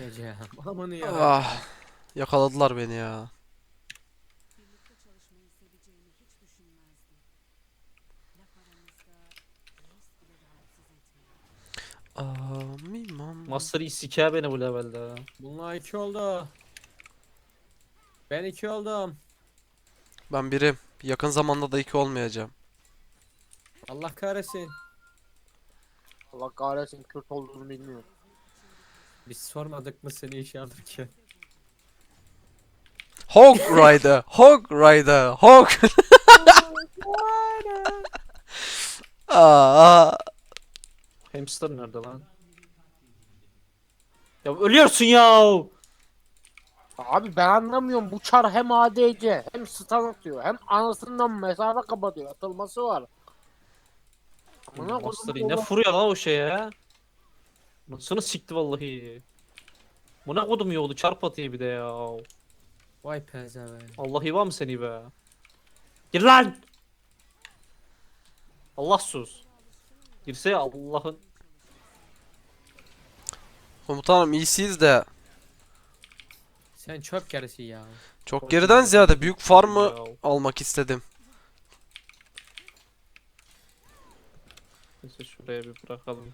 Sikeceğim. Amanı ya. Ah, yakaladılar beni ya. Birlikte çalışmayı seveceğimi hiç düşünmezdim. Laf aramızda Reis bile rahatsız etmiyor. Amimam. Master Yi siker beni bu levelde. Bunlar iki oldu. Ben iki oldum. Ben birim. Yakın zamanda da iki olmayacağım. Allah kahretsin. Allah kahretsin Kürt olduğunu bilmiyor. Biz sormadık mı seni iş alırken? Hog Rider, Hog Rider, Hog. Aa, Hamster nerede lan? Ya ölüyorsun ya. Abi ben anlamıyorum bu çar hem ADC hem stun atıyor hem anasından mesafe kapatıyor atılması var. Amına Master koydum Yi ne oğlum. vuruyor lan o şeye? Nasıl sikti vallahi. Bu ne kodum yolu çarp atıyor bir de ya. Vay pezevenk. Allah var mı seni be? Gir lan! Allah sus. Girse Allah'ın. komutanım iyisiyiz de Sen çöp gerisi ya. çok geriden ziyade büyük farmı Ya. almak istedim. Neyse şuraya bir bırakalım.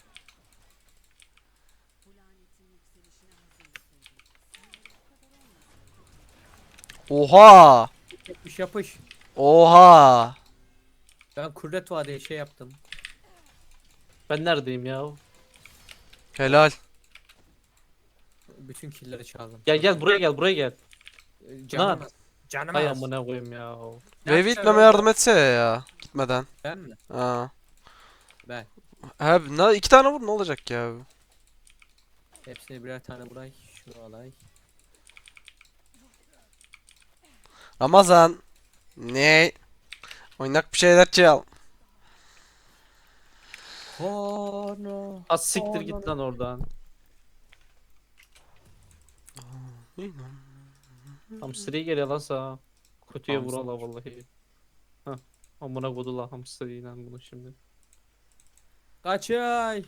Oha! Yapış yapış. Oha! Ben kurret vadeye şey yaptım. Ben neredeyim ya? Helal. Bütün killeri çaldım. Gel gel buraya gel buraya gel. Ee, Canım az. Canım Hay az. amına koyayım ya. Wave itmeme yardım etse ya gitmeden. Ben mi? Ha. Ben. Abi ne iki tane vur ne olacak ya? Hepsine birer tane buray. Şunu alay. Ramazan. Ne? Oynak bir şeyler çal. Kono. Az siktir git lan oradan. Hamster'i geliyor lan sağa. Kötüye Hamster. vurala vallahi. Hah. Amına kodu la hamster lan bunu şimdi. Kaçay.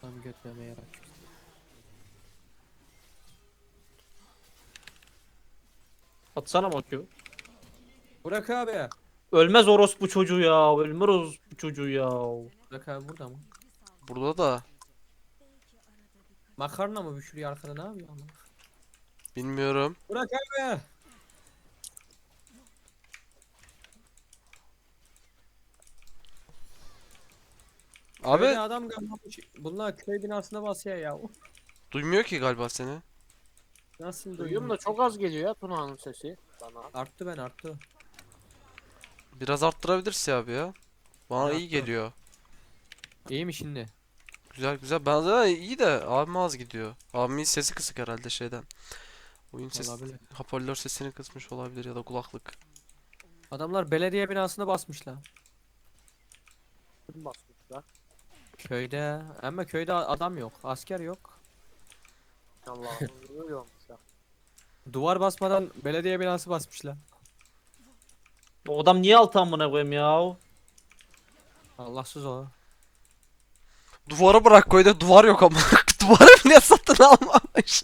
Tam götlemeye bak. Atsana bakıyor. Burak abi. Ölmez orospu çocuğu ya. Ölmez orospu çocuğu ya. Burak abi burada mı? Burada da Makarna mı pişiriyor arkada ne yapıyor ama? bilmiyorum. Burak abi. Abi Böyle adam kalmamış. Bunlar köy binasına basıyor ya. duymuyor ki galiba seni. Nasıl Duyuyorum da çok az geliyor ya Tuna'nın sesi bana. Arttı ben arttı. Biraz arttırabilirsin abi ya. Bana iyi Yaptım. geliyor. İyi mi şimdi? Güzel güzel. Ben de iyi de abim az gidiyor. Abimin sesi kısık herhalde şeyden. Oyun sesi, Olabilir. hoparlör sesini kısmış olabilir ya da kulaklık. Adamlar belediye binasına basmışlar. Kim basmışlar? Köyde. Ama köyde adam yok. Asker yok. Allah'ım ya. Duvar basmadan belediye binası basmışlar. O adam niye altı amına koyayım ya? Allahsız o. Duvara bırak koyda duvar yok ama. Duvarı bile satın almamış.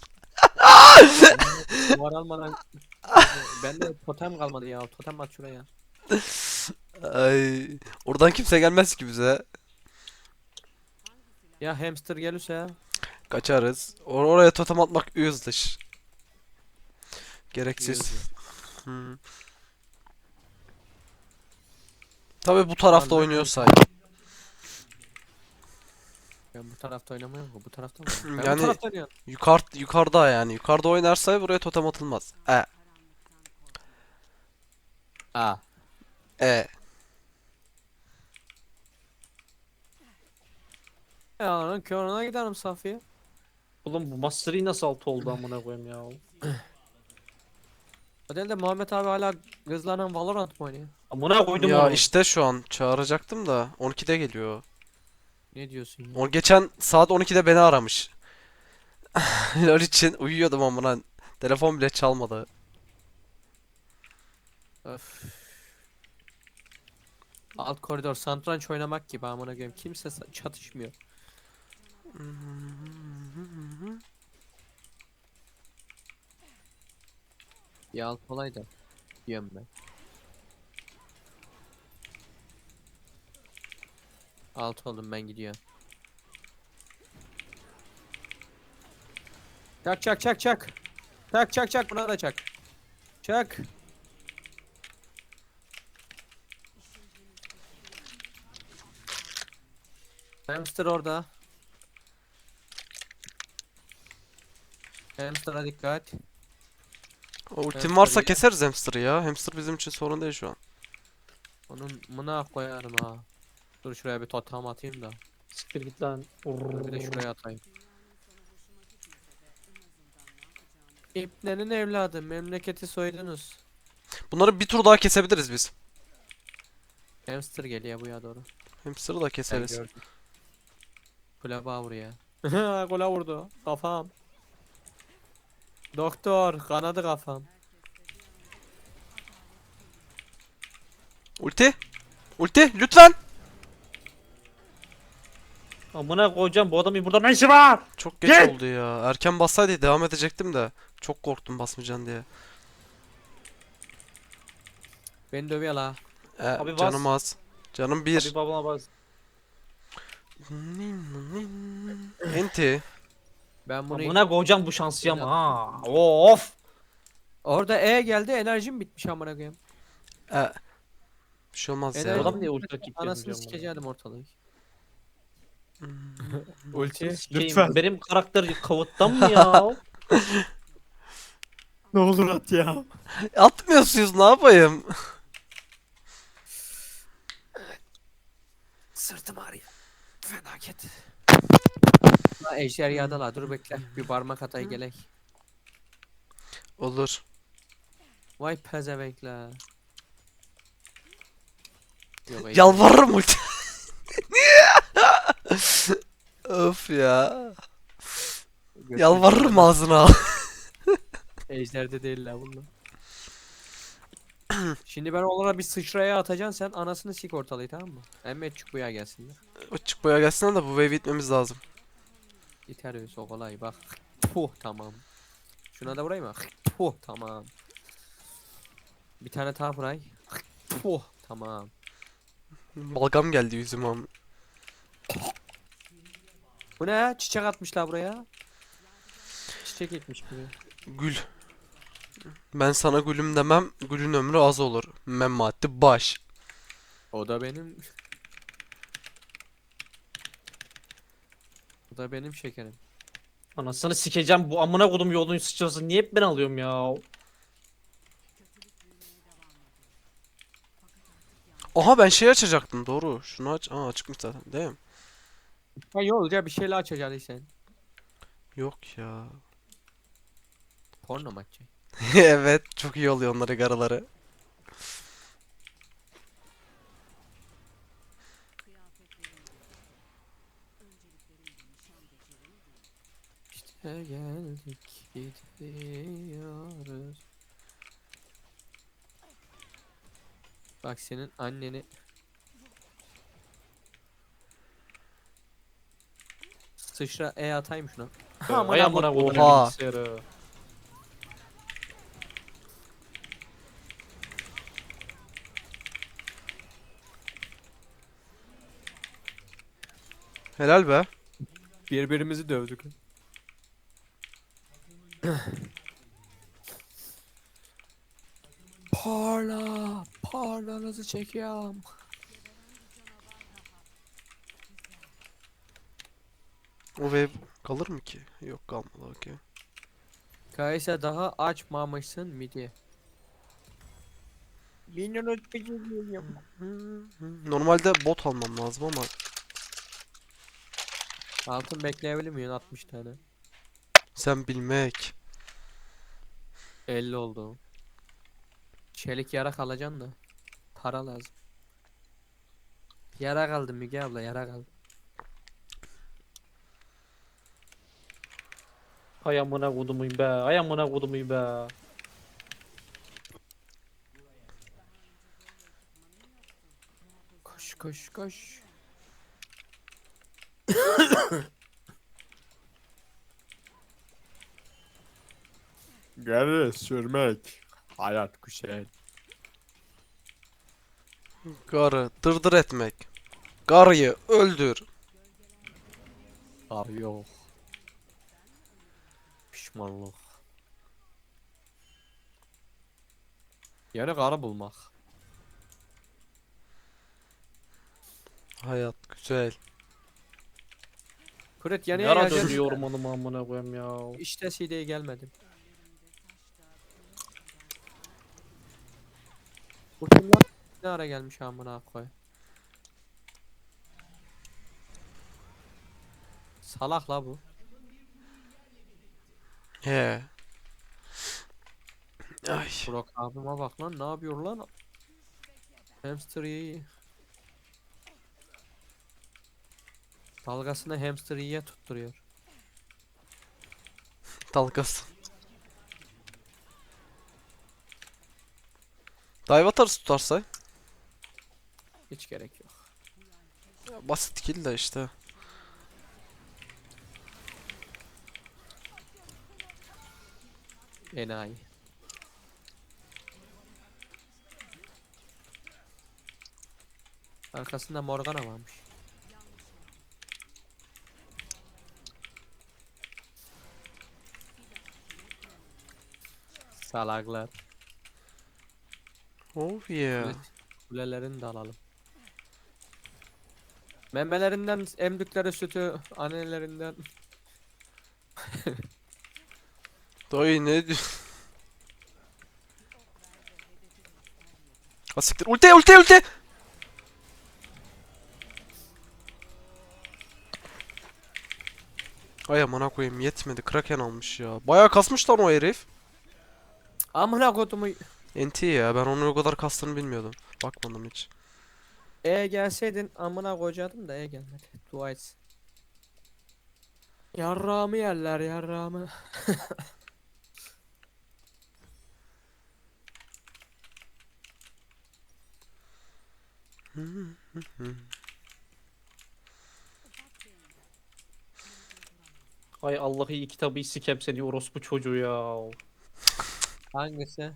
Duvar almadan bende totem kalmadı ya. Totem at şuraya. Ay, oradan kimse gelmez ki bize. Ya hamster gelirse Kaçarız. Or oraya totem atmak useless. Gereksiz. Hmm. Tabi bu tarafta Vallahi oynuyorsa. ben bu tarafta oynamıyorum. Bu tarafta mı? Ben Yani- bu tarafta oynuyorum. Yukarı yukarıda yani. Yukarıda oynarsa buraya totem atılmaz. E Aa. e. Ya lan körüne giderim Safiye. Oğlum bu Master Yi nasıl altı oldu amına koyayım ya? O değil de Muhammed abi hala kızlarla Valorant mı oynuyor? Amına koydum Ya onu. işte şu an çağıracaktım da 12'de geliyor. Ne diyorsun ya? O geçen saat 12'de beni aramış. LoL için uyuyordum amına. Telefon bile çalmadı. Öf. Alt koridor satranç oynamak gibi amına koyayım. Kimse sa- çatışmıyor. Bir alt olay da. Diyorum ben. Alt oldum ben gidiyorum. Çak çak çak çak. Çak çak çak buna da çak. Çak. Hamster orada. Hamster'a dikkat. O ultim varsa ya. keseriz hamster'ı ya. Hamster bizim için sorun değil şu an. Onun mına koyarım ha. Dur şuraya bir totem atayım da. Siktir git lan. Dur bir de şuraya atayım. İpnenin evladı memleketi soydunuz. Bunları bir tur daha kesebiliriz biz. Hamster geliyor buraya doğru. Hamster'ı da keseriz. Kulaba buraya. Kula vurdu. Kafam. Doktor kanadı kafam. Ulti. Ulti lütfen. Amına koyacağım bu adamın burada ne işi var? Çok geç Gel! oldu ya. Erken bassaydı devam edecektim de. Çok korktum basmayacaksın diye. Beni dövüyor la. E, Abi bas. canım az. Canım bir. Abi babana bak. Enti. Ben bunu Amına koyacağım bu şansı ama ha. Of. orada E geldi enerjim bitmiş amına koyayım. E, bir şey olmaz Enerji ya. Adam niye ultra kick Anasını sikeceğim ortalığı. Ulti. Benim karakter kavuttan mı ya? Ne olur at ya. Atmıyorsunuz ne yapayım? Sırtım ağrıyor. Felaket. La ejder yağda la dur bekle. Bir parmak atay gelek. Olur. Vay pezevenk la. Yok, ejder- Yalvarırım ulti. Öf ya. Götür- Yalvarırım ağzına al. Ejderde değil la bunlar. Şimdi ben onlara bir sıçraya atacaksın sen anasını sik ortalığı tamam mı? Emmet çık buraya gelsinler. Açık boya gelsin de bu wave itmemiz lazım. Yeter öyle o kolay bak. Puh tamam. Şuna da vurayım mı? Puh tamam. Bir tane daha vuray. Puh tamam. Balgam geldi yüzüme. am- Bu ne ya? Çiçek atmışlar buraya. Çiçek ekmiş buraya. Gül. Ben sana gülüm demem. Gülün ömrü az olur. Memati baş. O da benim. Da benim şekerim. Anasını sikeceğim bu amına kodum yolun sıçrası niye hep ben alıyorum ya? Aha ben şey açacaktım doğru. Şunu aç. Aa açıkmış zaten değil mi? Ha yolca bir şeyle açacaksın sen. Yok ya. Porno açacaksın? evet çok iyi oluyor onları garaları. İşte geldik gidiyoruz. Bak senin anneni Sıçra E atayım şuna. Ay amına kodum Oha. bilgisayarı. Helal be. Birbirimizi dövdük. Parla, parlanızı çekiyorum. O wave kalır mı ki? Yok kalmadı okey. Kaysa daha açmamışsın midi. Minyonuz geliyorum. Normalde bot almam lazım ama Altın bekleyebilir miyim 60 tane? sen bilmek. 50 oldu. Çelik yarak alacaksın da. Para lazım. Yara kaldı Müge abla yara kaldı. Ay amına kodumuyum be. Ay amına kodumuyum be. Koş koş koş. Geri sürmek. Hayat güzel. Garı dırdır etmek. Garıyı öldür. Ar yok. Pişmanlık. Yeni karı bulmak. Hayat güzel. Kuret yeni Yara yayacağız. dönüyor ormanıma amına koyayım ya. İşte CD'ye gelmedim. Bu? Ne ara gelmiş amına koy. Salak la bu. He. Ay. Burak abime bak lan ne yapıyor lan? Hamster iyi. Dalgasını hamster iyiye tutturuyor. Dalgası. Dive atarız tutarsa. Hiç gerek yok. Ya Basit kill de işte. Enayi. Arkasında Morgana varmış. Salaklar. Oh yeah. Kulelerini de alalım. Memelerinden emdikleri sütü, annelerinden Dayı ne diyor? Ha siktir. Ulti ulti ulti. Ay amına koyayım yetmedi. Kraken almış ya. Bayağı kasmış lan o herif. Amına kodumu NT ya. Ben onun o kadar kastığını bilmiyordum. Bakmadım hiç. E gelseydin amına kocadım da E gelmedi. Dua etsin. Yarrağımı yerler yarrağımı. Ay Allah'ı iyi kitabı sikem seni orospu çocuğu ya. Hangisi?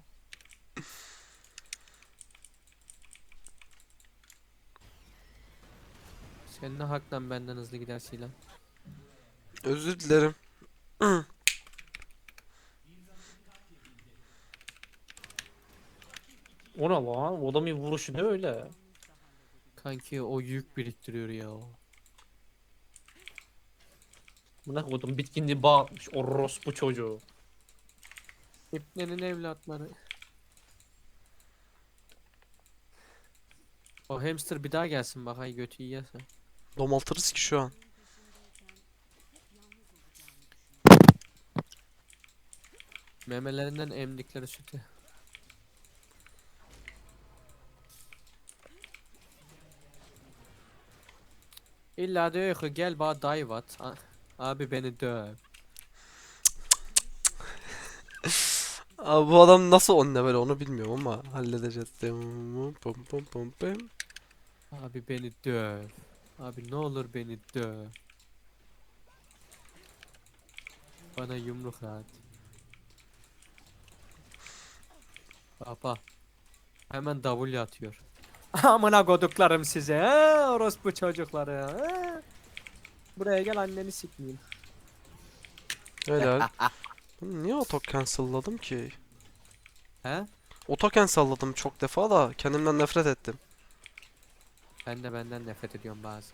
Sen ne haktan benden hızlı gidersin lan? Özür dilerim. O ne lan? O adamın vuruşu ne öyle? Kanki o yük biriktiriyor ya. Buna koydum bitkinliği bağlatmış orospu çocuğu. İplerin evlatları. O hamster bir daha gelsin bak ay götü yiyese. Domaltırız ki şu an. Memelerinden emdikleri sütü. İlla diyor ki gel bana dive at. Abi beni döv. Abi bu adam nasıl on level onu bilmiyorum ama halledeceğiz. Pum pum pum pum. Abi beni döv. Abi ne olur beni döv. Bana yumruk at. Baba. Hemen W atıyor. Amına koduklarım size. He, orospu çocukları. He. Buraya gel anneni sikmeyeyim. Helal. Niye auto cancel'ladım ki? He? Auto cancel'ladım çok defa da kendimden nefret ettim. Ben de benden nefret ediyorum bazen.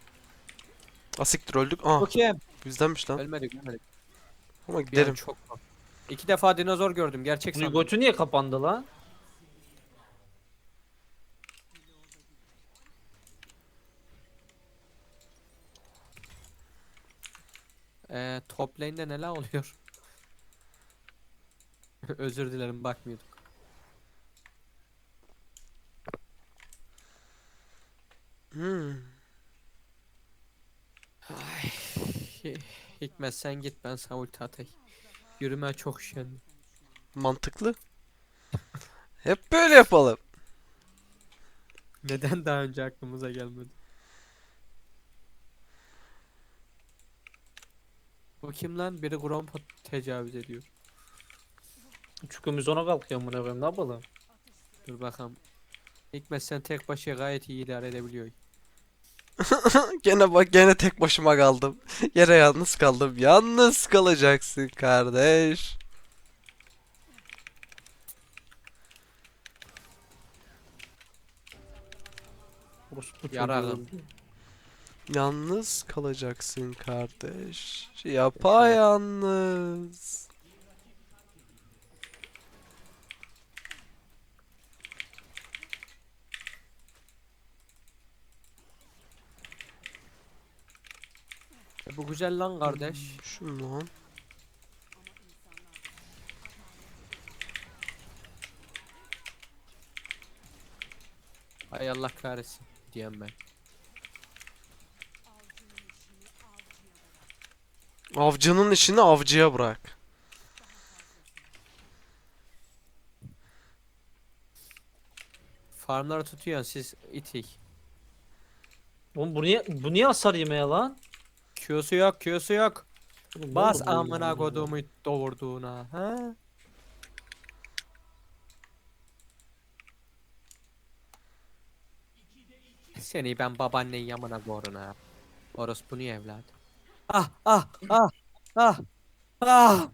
Asiktir öldük. Ah Okey. bizdenmiş lan. Ölmedik ölmedik. Ama Bir an gidelim. çok İki defa dinozor gördüm gerçek Bunun sandım. götü niye kapandı lan? Ee, top lane'de neler oluyor? Özür dilerim bakmıyorduk. Hmm. Ay, Hi- Hikmet sen git ben sana ulti atayım. Yürüme çok üşendim. Mantıklı. Hep böyle yapalım. Neden daha önce aklımıza gelmedi? Bu kim lan? Biri Grompa tecavüz ediyor. Çükümüz ona kalkıyor amına koyayım ne yapalım? Dur bakalım. Hikmet sen tek başına gayet iyi idare edebiliyor. Gene bak gene tek başıma kaldım. Yine yalnız kaldım. Yalnız kalacaksın kardeş. Orospu çocuğu. Yarağım. Yalnız kalacaksın kardeş. Yapayalnız. Bu güzel lan kardeş. Şunu lan. Ay Allah kahretsin diyem ben. Avcının işini avcıya bırak. Farmları tutuyorsun siz itik. Oğlum bu niye, bu niye hasar yemeye lan? Q'su yok, Q'su yok. Oğlum ne Bas oldu bu amına oyuna? kodumu doğurduğuna. Ha? Seni ben babaannen yamına koruna. Orospu niye evlat? Ah ah ah ah ah.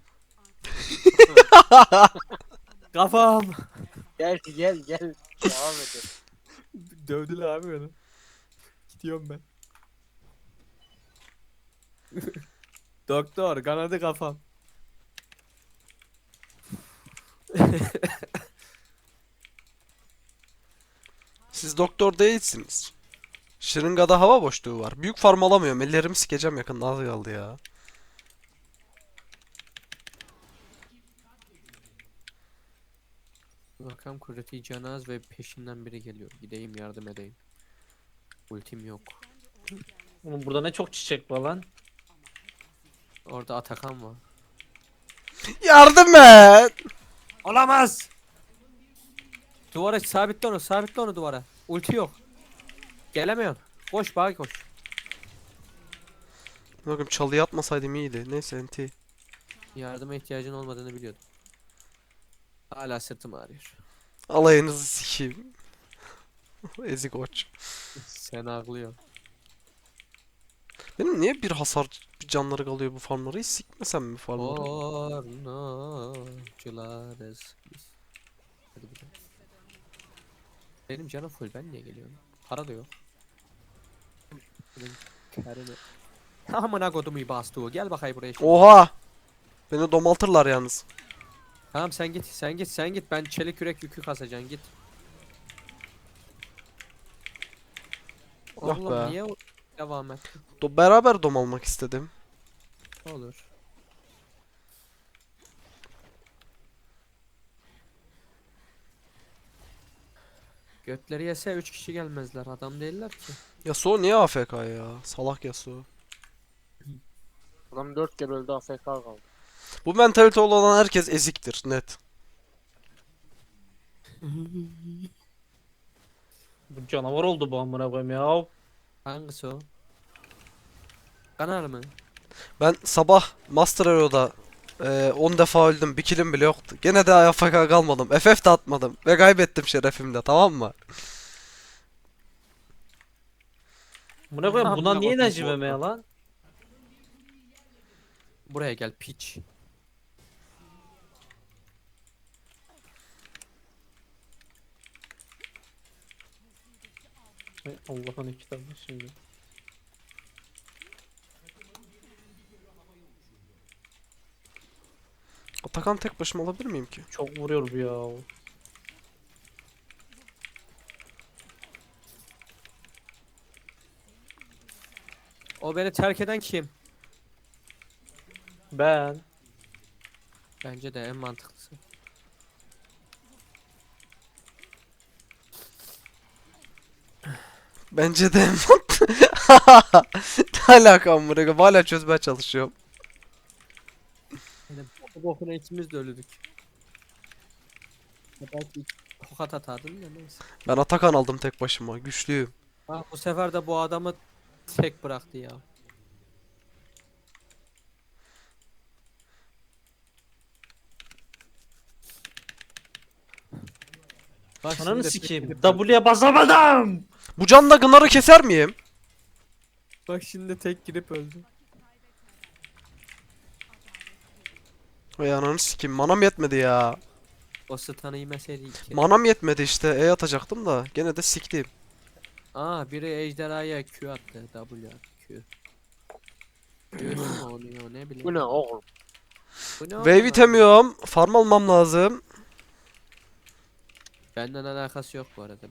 Kafam. Gel gel gel. Devam edelim. Dövdüler abi beni. Gidiyorum ben. Doktor kanadı kafam. Siz doktor değilsiniz. Şırıngada hava boşluğu var. Büyük farm alamıyorum. Ellerimi sikeceğim yakında az kaldı ya. Bakalım kudreti canaz ve peşinden biri geliyor. Gideyim yardım edeyim. Ultim yok. Oğlum burada ne çok çiçek var lan. Orada Atakan var. Yardım et. Olamaz. Duvara sabitle onu, sabitle onu duvara. Ulti yok. Gelemiyorsun. Koş bak koş. Bakın çalıya atmasaydım iyiydi. Neyse NT. Yardıma ihtiyacın olmadığını biliyordum. Hala sırtım ağrıyor. Alayınızı sikeyim. Ezik koç. Sen ağlıyor. Benim niye bir hasar bir canları kalıyor bu farmları? Hiç sikmesem mi farmları? Hadi. Benim canım full ben niye geliyorum? Para da yok. Karını. Amına kodumu bastı o. Gel bakayım buraya. şimdi. Oha! Beni domaltırlar yalnız. Tamam sen git, sen git, sen git. Ben çelik yürek yükü kasacaksın git. Ah be. niye o- devam et? Do beraber domalmak istedim. Olur. Götleri yese 3 kişi gelmezler. Adam değiller ki. Yasuo niye AFK ya? Salak Yasuo. Adam dört kere öldü AFK kaldı. Bu mentalite olan herkes eziktir net. Bu canavar oldu bu amına koyayım ya. Hangisi o? Kanar mı? Ben sabah Master Hero'da e, 10 defa öldüm. Bir killim bile yoktu. Gene de AFK kalmadım. FF de atmadım. Ve kaybettim şerefimle tamam mı? Amına koyayım buna niye enerji vermeye lan? Buraya gel piç. Ay, Allah'ın iki tane şimdi. Atakan tek başıma alabilir miyim ki? Çok vuruyor bu ya. O beni terk eden kim? Ben. Bence de en mantıklısı. Bence de Ne alaka amına? Hala çözmeye çalışıyorum. Bu bokuna ikimiz de öldük. Ya Belki tokat atardın da neyse. Ben Atakan aldım tek başıma. Güçlüyüm. Ah bu sefer de bu adamı tek bıraktı ya. Bak Ananı şimdi sikeyim. W'ye basamadım. Bu canla Gınar'ı keser miyim? Bak şimdi tek girip öldü. Vay ananı sikeyim. Manam yetmedi ya. O stun'ı yemeseydi iki. Manam yetmedi işte. E atacaktım da. Gene de siktim. Aa biri ejderhaya Q attı. W attı Q. Q mu oluyor ne bileyim. Bu ne oğlum? Bu ne Wave oğlum lan? itemiyorum. Farm almam lazım. Benden alakası yok bu arada.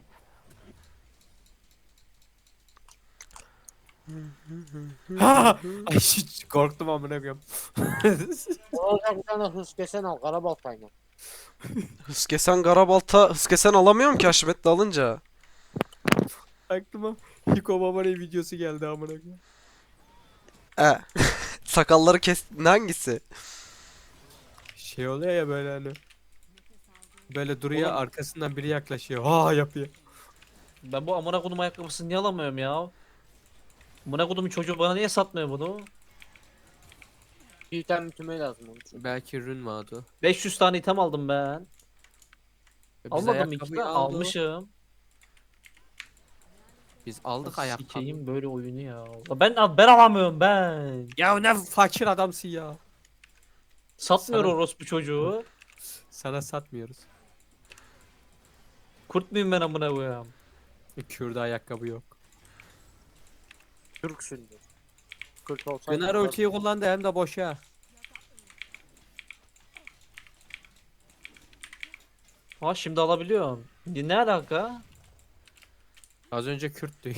Ha! Ay hiç korktum amına koyayım. Olacak bir tane hız kesen al karabaltayla. Hız kesen Garabalta. Hız kesen alamıyorum ki Haşmet'le alınca. Aklıma Hiko Baba'nın videosu geldi amına koyayım. E. Sakalları kes... Hangisi? Şey oluyor ya böyle hani. Böyle duruyor Oğlum- arkasından biri yaklaşıyor. Ha yapıyor. Ben bu amına kodum ayakkabısını niye alamıyorum ya? Amına kodumun çocuğu bana niye satmıyor bunu? Bir item lazım onun için. Belki rün vardı. 500 tane item aldım ben. E, biz Almadım iki ayakkabıyı tane aldık. almışım. Biz aldık ayakkabı. Sikeyim böyle oyunu ya. La Ben ben alamıyorum ben. Ya ne fakir adamsın ya. Satmıyor Sana- orospu çocuğu. Sana satmıyoruz. Kurt muyum ben amına koyayım? Kürde ayakkabı yok. Türksündür. Kürt olsaydı. Gınar ultiyi kullandı hem de boşa. Ha şimdi alabiliyorum. Ne alaka? Az önce Kürttü.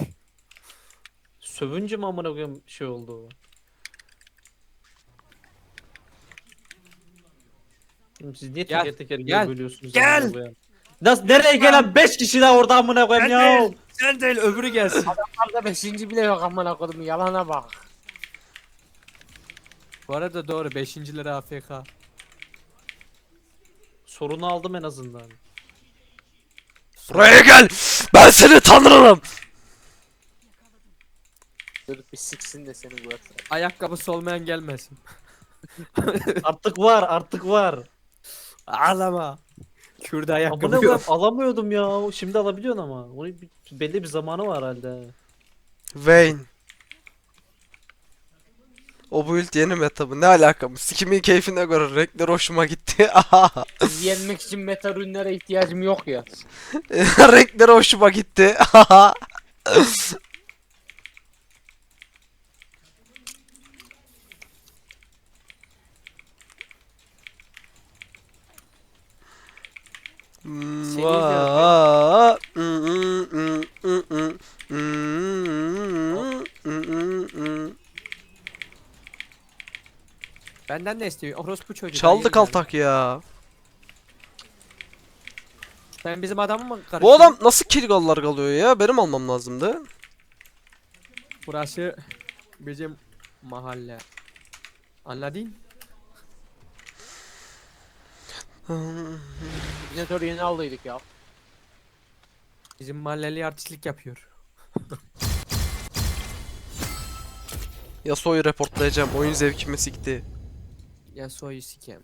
Sövünce mi amına koyayım şey oldu? Oğlum Siz niye Gel, teker teker gel, gel, bölüyorsunuz? gel. Nasıl nereye gelen 5 kişi daha orada amına koyayım ya? Sen değil öbürü gelsin. Arada beşinci bile yok amına kodum yalana bak. Bu arada doğru 5. lira AFK. Sorunu aldım en azından. Buraya gel. Ben seni tanırım. Dur bir siksin de seni bıraksın. Ayakkabısı olmayan gelmesin. Artık var artık var. Ağlama. Kürde Amına ayakkabı koyayım yok. alamıyordum ya. Şimdi alabiliyorsun ama. Onun bir, belli bir zamanı var halde. Vayne. O build yeni meta bu. Ne alaka bu? Sikimin keyfine göre renkler hoşuma gitti. Aha. Biz yenmek için meta ürünlere ihtiyacım yok ya. renkler hoşuma gitti. Aha. Hmm, Seni vaa. Hmm, hmm, hmm, hmm, hmm, hmm, hmm, Benden ne istiyor? Orospu çocuğu. Çaldı Hayır kaltak ya. Sen bizim adamı mı karıştırdın? Bu adam nasıl kill gollar kalıyor ya? Benim almam lazımdı. Burası bizim mahalle. Anladın? Jeneratör yeni aldıydık ya. Bizim mahalleli artistlik yapıyor. Yasuo'yu reportlayacağım. Oyun zevkimi sikti. Ya soyu sikem.